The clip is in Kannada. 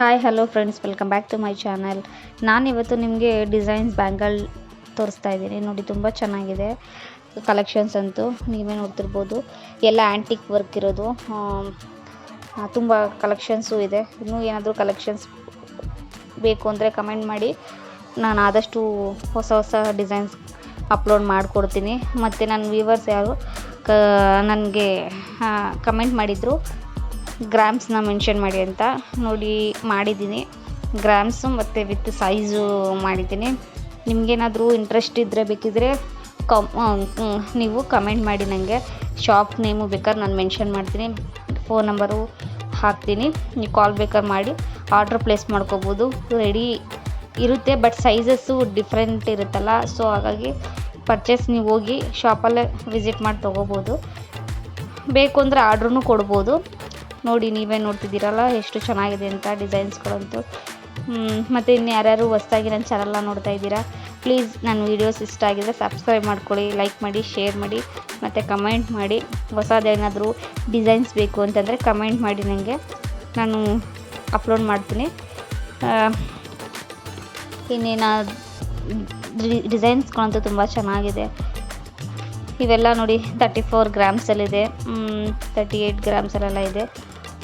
Hi hello friends welcome back to my channel ನಾನಿವತ್ತು ನಿಮಗೆ ಡಿಸೈನ್ಸ್ ಬ್ಯಾಂಗಲ್ ತೋರಿಸ್ತಾ ಇದ್ದೀನಿ. ನೋಡಿ, ತುಂಬ ಚೆನ್ನಾಗಿದೆ. ಕಲೆಕ್ಷನ್ಸ್ ಅಂತೂ ನೀವೇ ನೋಡ್ತಿರ್ಬೋದು. ಎಲ್ಲ ಆ್ಯಂಟಿಕ್ ವರ್ಕ್ ಇರೋದು. ತುಂಬ ಕಲೆಕ್ಷನ್ಸು ಇದೆ. ಇನ್ನೂ ಏನಾದರೂ ಕಲೆಕ್ಷನ್ಸ್ ಬೇಕು ಅಂದರೆ ಕಮೆಂಟ್ ಮಾಡಿ. ನಾನು ಆದಷ್ಟು ಹೊಸ ಹೊಸ ಡಿಸೈನ್ಸ್ ಅಪ್ಲೋಡ್ ಮಾಡಿಕೊಡ್ತೀನಿ. ಮತ್ತು ನನ್ನ ವ್ಯೂವರ್ಸ್ ಯಾರು, ಕ, ನನಗೆ ಕಮೆಂಟ್ ಮಾಡಿದರು ಗ್ರಾಮ್ಸ್ನ ಮೆನ್ಷನ್ ಮಾಡಿ ಅಂತ ನೋಡಿ ಮಾಡಿದ್ದೀನಿ. ಗ್ರಾಮ್ಸು ಮತ್ತು ವಿತ್ ಸೈಜು ಮಾಡಿದ್ದೀನಿ. ನಿಮಗೇನಾದರೂ ಇಂಟ್ರೆಸ್ಟ್ ಇದ್ದರೆ ಬೇಕಿದ್ದರೆ ಕಮ್ ನೀವು ಕಮೆಂಟ್ ಮಾಡಿ ನನಗೆ ಶಾಪ್ ನೇಮು ಬೇಕಾದ್ರೆ ನಾನು ಮೆನ್ಷನ್ ಮಾಡ್ತೀನಿ. ಫೋನ್ ನಂಬರು ಹಾಕ್ತೀನಿ. ನೀವು ಕಾಲ್ ಬೇಕಾದ್ರೆ ಮಾಡಿ. ಆರ್ಡ್ರ್ ಪ್ಲೇಸ್ ಮಾಡ್ಕೋಬೋದು. ರೆಡಿ ಇರುತ್ತೆ, ಬಟ್ ಸೈಜಸ್ಸು ಡಿಫ್ರೆಂಟ್ ಇರುತ್ತಲ್ಲ. ಸೊ, ಹಾಗಾಗಿ ಪರ್ಚೇಸ್ ನೀವು ಹೋಗಿ ಶಾಪಲ್ಲೇ ವಿಸಿಟ್ ಮಾಡಿ ತೊಗೋಬೋದು. ಬೇಕು ಅಂದರೆ ಆರ್ಡ್ರೂ ಕೊಡ್ಬೋದು. ನೋಡಿ ನೀವೇ ನೋಡ್ತಿದ್ದೀರಲ್ಲ, ಎಷ್ಟು ಚೆನ್ನಾಗಿದೆ ಅಂತ ಡಿಸೈನ್ಸ್ಗಳಂತೂ ಮತ್ತು ಇನ್ನು ಯಾರ್ಯಾರು ಹೊಸ್ದಾಗಿ ನನ್ನ ಚಾನಲ್ನ ನೋಡ್ತಾ ಇದ್ದೀರಾ ಪ್ಲೀಸ್ ನನ್ನ ವೀಡಿಯೋಸ್ ಇಷ್ಟ ಆಗಿದ್ರೆ ಸಬ್ಸ್ಕ್ರೈಬ್ ಮಾಡ್ಕೊಳ್ಳಿ ಲೈಕ್ ಮಾಡಿ ಶೇರ್ ಮಾಡಿ, ಮತ್ತು ಕಮೆಂಟ್ ಮಾಡಿ. ಹೊಸದೇನಾದರೂ ಡಿಸೈನ್ಸ್ ಬೇಕು ಅಂತಂದರೆ ಕಮೆಂಟ್ ಮಾಡಿ ನನಗೆ ನಾನು ಅಪ್ಲೋಡ್ ಮಾಡ್ತೀನಿ. ಇನ್ನೇನು ಡಿಸೈನ್ಸ್ಗಳಂತೂ ತುಂಬ ಚೆನ್ನಾಗಿದೆ. ಇವೆಲ್ಲ ನೋಡಿ ತರ್ಟಿ ಫೋರ್ ಗ್ರಾಮ್ಸಲ್ಲಿದೆ ತರ್ಟಿ ಏಯ್ಟ್ ಗ್ರಾಮ್ಸಲ್ಲೆಲ್ಲ ಇದೆ.